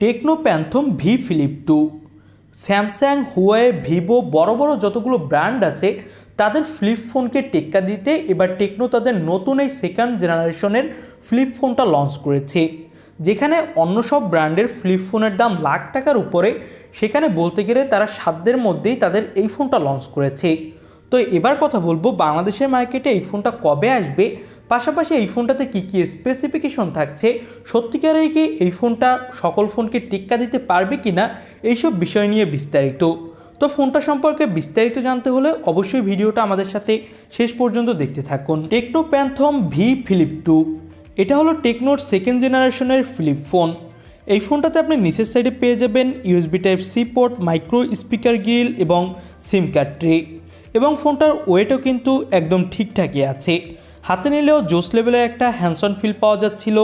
Tecno Phantom V Flip two Samsung Huawei Vivo বড় বড় যতগুলো ব্র্যান্ড আছে, তাদের ফ্লিপ ফোনকে টেক্কা দিতে এবার টেকনো তাদের নতুন এই সেকেন্ড জেনারেশনের ফ্লিপ ফোনটা লঞ্চ করেছে। যেখানে অন্য সব ব্র্যান্ডের ফ্লিপ ফোনের দাম লাখ টাকার উপরে, সেখানে বলতে গেলে তারা সাধ্যের মধ্যেই তাদের এই ফোনটা লঞ্চ করেছে। তো এবার কথা বলব বাংলাদেশের মার্কেটে এই ফোনটা কবে আসবে পাশাপাশি এই ফোনটাতে কী কী স্পেসিফিকেশন থাকছে, সত্যিকারেই কি এই ফোনটা সকল ফোনকে টিক্কা দিতে পারবে কি না এইসব বিষয় নিয়ে বিস্তারিত। তো ফোনটা সম্পর্কে বিস্তারিত জানতে হলে অবশ্যই ভিডিওটা আমাদের সাথে শেষ পর্যন্ত দেখতে থাকুন। Tecno Phantom V Flip two এটা হলো টেকনোর সেকেন্ড জেনারেশনের ফ্লিপ ফোন এই ফোনটাতে আপনি নিচের সাইডে পেয়ে যাবেন USB type C port micro speaker grill এবং সিম কার্ড ট্রে এবং ফোনটার ওয়েটও কিন্তু একদম ঠিকঠাকই আছে। হাতে নিলেও জোস লেভেলের একটা হ্যান্ডসন ফিল পাওয়া যাচ্ছিল।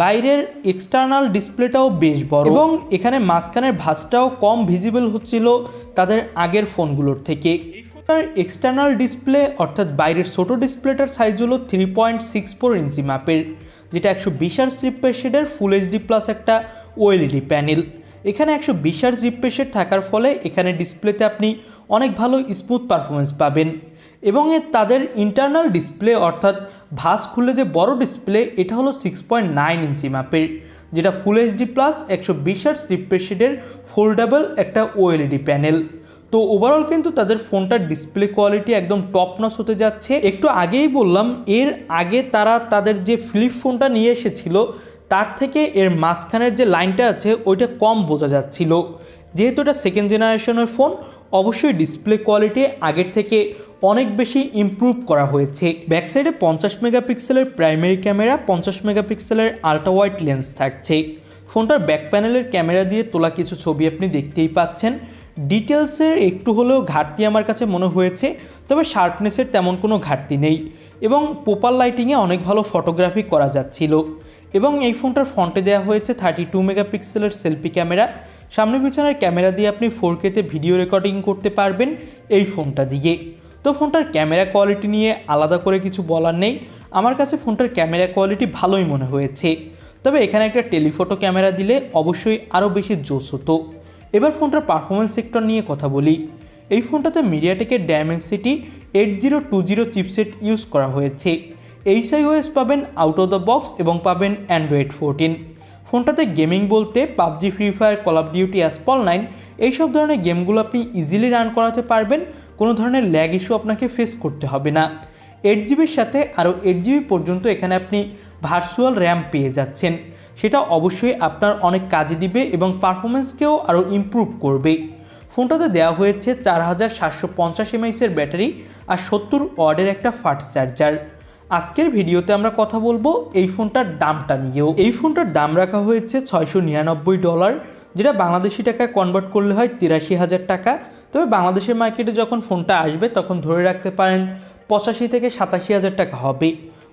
বাইরের এক্সটার্নাল ডিসপ্লেটাও বেশ বড়। এবং এখানে মাঝখানের ভাঁজটাও কম ভিজিবল হচ্ছিল তাদের আগের ফোনগুলোর থেকে। এক্সটার্নাল ডিসপ্লে অর্থাৎ বাইরের ছোট ডিসপ্লেটার সাইজ হলো three point six four inch মাপের যেটা একশো বিশ আর শেডের ফুল এইচডি প্লাস একটা ওএলইডি প্যানেল এখানে একশো বিশ আর রিফ্রেশ থাকার ফলে এখানে ডিসপ্লেতে আপনি অনেক ভালো স্মুথ পারফরমেন্স পাবেন। এবং তাদের ইন্টারনাল ডিসপ্লে অর্থাৎ ভাস খুলে যে বড় ডিসপ্লে এটা হলো সিক্স পয়েন্ট নাইন ইঞ্চি মাপের, যেটা ফুল এইচডি প্লাস একশো বিশ আর রিফ্রেশ শেডের ফোল্ডেবল একটা ওএলইডি প্যানেল তো ওভারঅল কিন্তু তাদের ফোনটার ডিসপ্লে কোয়ালিটি একদম টপ নস হতে যাচ্ছে। একটু আগেই বললাম, এর আগে তারা তাদের যে ফ্লিপ ফোনটা নিয়ে এসেছিল তার থেকে এর মাঝখানের যে লাইনটা আছে, ওইটা কম বোঝা যাচ্ছিল। যেহেতু এটা সেকেন্ড জেনারেশনের ফোন অবশ্যই ডিসপ্লে কোয়ালিটি আগের থেকে অনেক বেশি ইমপ্রুভ করা হয়েছে। ব্যাক সাইডে পঞ্চাশ মেগাপিক্সেলের প্রাইমারি ক্যামেরা পঞ্চাশ মেগাপিক্সেলের আল্ট্রা ওয়াইড লেন্স থাকছে। ফোনটার ব্যাক প্যানেলের ক্যামেরা দিয়ে তোলা কিছু ছবি আপনি দেখতেই পাচ্ছেন। ডিটেলসের একটু হলেও ঘাটতি আমার কাছে মনে হয়েছে, তবে শার্পনেসের তেমন কোনো ঘাটতি নেই। এবং পোপার লাইটিংয়ে অনেক ভালো ফটোগ্রাফি করা যাচ্ছিল। এবং এই ফোনটার ফ্রন্টে দেওয়া হয়েছে থার্টি টু মেগাপিক্সেলের সেলফি ক্যামেরা। সামনে পিছনের ক্যামেরা দিয়ে আপনি ফোর কেতে ভিডিও রেকর্ডিং করতে পারবেন এই ফোনটা দিয়ে। তো ফোনটার ক্যামেরা কোয়ালিটি নিয়ে আলাদা করে কিছু বলার নেই। আমার কাছে ফোনটার ক্যামেরা কোয়ালিটি ভালোই মনে হয়েছে। তবে এখানে একটা টেলিফোটো ক্যামেরা দিলে অবশ্যই আরও বেশি জোস হতো। এবার ফোনটার পারফরমেন্স সেক্টর নিয়ে কথা বলি। এই ফোনটাতে মিডিয়াটেকের Dimensity eight zero two zero chipset use করা হয়েছে। এইচআইওএস পাবেন আউট অফ দ্য বক্স এবং পাবেন অ্যান্ড্রয়েড ফোরটিন ফোনটাতে গেমিং বলতে PUBG Free Fire Call of Duty Asphalt nine এইসব ধরনের গেমগুলো আপনি ইজিলি রান করাতে পারবেন। কোনো ধরনের ল্যাগ ইস্যু আপনাকে ফেস করতে হবে না। এইট জিবির সাথে আরও এইট জিবি পর্যন্ত এখানে আপনি ভার্চুয়াল র্যাম পেয়ে যাচ্ছেন। সেটা অবশ্যই আপনার অনেক কাজে দিবে এবং পারফরমেন্সকেও আরও ইমপ্রুভ করবে। ফোনটাতে দেওয়া হয়েছে চার হাজার সাতশো পঞ্চাশ এমএইসের ব্যাটারি আর সত্তর ওয়ার্ডের একটা ফাস্ট চার্জার। আজকের ভিডিওতে আমরা কথা বলব এই ফোনটার দামটা নিয়েও। এই ফোনটার দাম রাখা হয়েছে ছয়শো নিরানব্বই ডলার, যেটা বাংলাদেশি টাকায় কনভার্ট করলে হয় তিরাশি হাজার টাকা। তবে বাংলাদেশের মার্কেটে যখন ফোনটা আসবে, তখন ধরে রাখতে পারেন পঁচাশি থেকে সাতাশি হাজার টাকা হবে।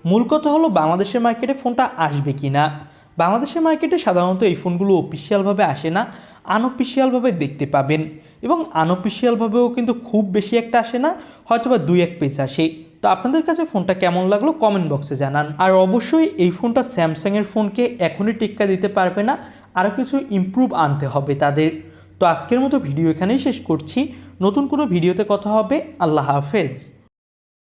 মূল কথা হলো বাংলাদেশের মার্কেটে ফোনটা আসবে কি না বাংলাদেশের মার্কেটে সাধারণত এই ফোনগুলো অফিসিয়ালভাবে আসে না আনঅফিসিয়ালভাবে দেখতে পাবেন। এবং আনঅফিসিয়ালভাবেও কিন্তু খুব বেশি একটা আসে না হয়তো বা দুই এক পেজ আসে। তো আপনাদের কাছে ফোনটা কেমন লাগল কমেন্ট বক্সে জানান। আর অবশ্যই এই ফোনটা স্যামসাংয়ের ফোনকে এখনই টিক্কা দিতে পারবে না আরও কিছু ইমপ্রুভ আনতে হবে তাদের। তো আজকের মতো ভিডিও এখানেই শেষ করছি। নতুন কোনো ভিডিওতে কথা হবে, আল্লাহ হাফেজ।